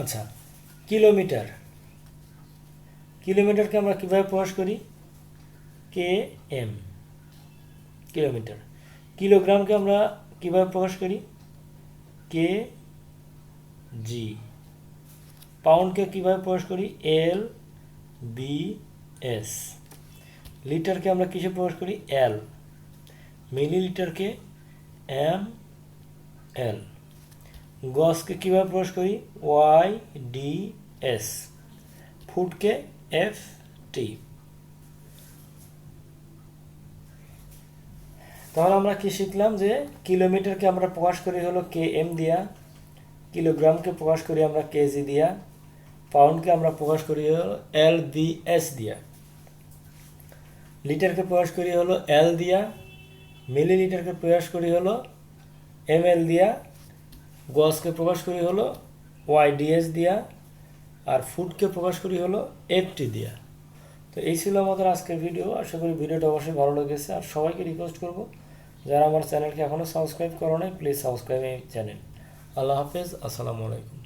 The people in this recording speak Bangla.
আচ্ছা কিলোমিটার। কিলোমিটারকে আমরা কীভাবে প্রকাশ করি? K M kilometre. কিলোগ্রামকে আমরা কীভাবে প্রকাশ করি? কে জি পাউন্ডকে কীভাবে প্রকাশ করি? L B S. লিটারকে আমরা কিসে প্রকাশ করি? এল। মিলিলিটারকে এম এল। গসকে কীভাবে প্রকাশ করি? Y D S. ফুডকে F T. তাহলে আমরা কি শিখলাম যে কিলোমিটারকে আমরা প্রকাশ করি হলো কে এম দিয়া, কিলোগ্রামকে প্রকাশ করি আমরা কেজি দিয়া, পাউন্ডকে আমরা প্রকাশ করি হলো এল বি এস দিয়া। লিটারকে প্রকাশ করি হলো এল দিয়া, মিলিলিটারকে প্রকাশ করি হলো এম এল দিয়া গসকে প্রকাশ করি হলো ওয়াইডিএস দিয়া, আর ফুডকে প্রকাশ করি হলো এফটি দিয়া। তো এই ছিল আমাদের আজকের ভিডিও। আশা করি ভিডিওটা অবশ্যই ভালো লেগেছে। আর সবাইকে রিকোয়েস্ট করব, যারা আমার চ্যানেলকে এখনও সাবস্ক্রাইব করো নাই প্লিজ সাবস্ক্রাইব এই চ্যানেল আল্লাহ হাফেজ, আসসালামু আলাইকুম।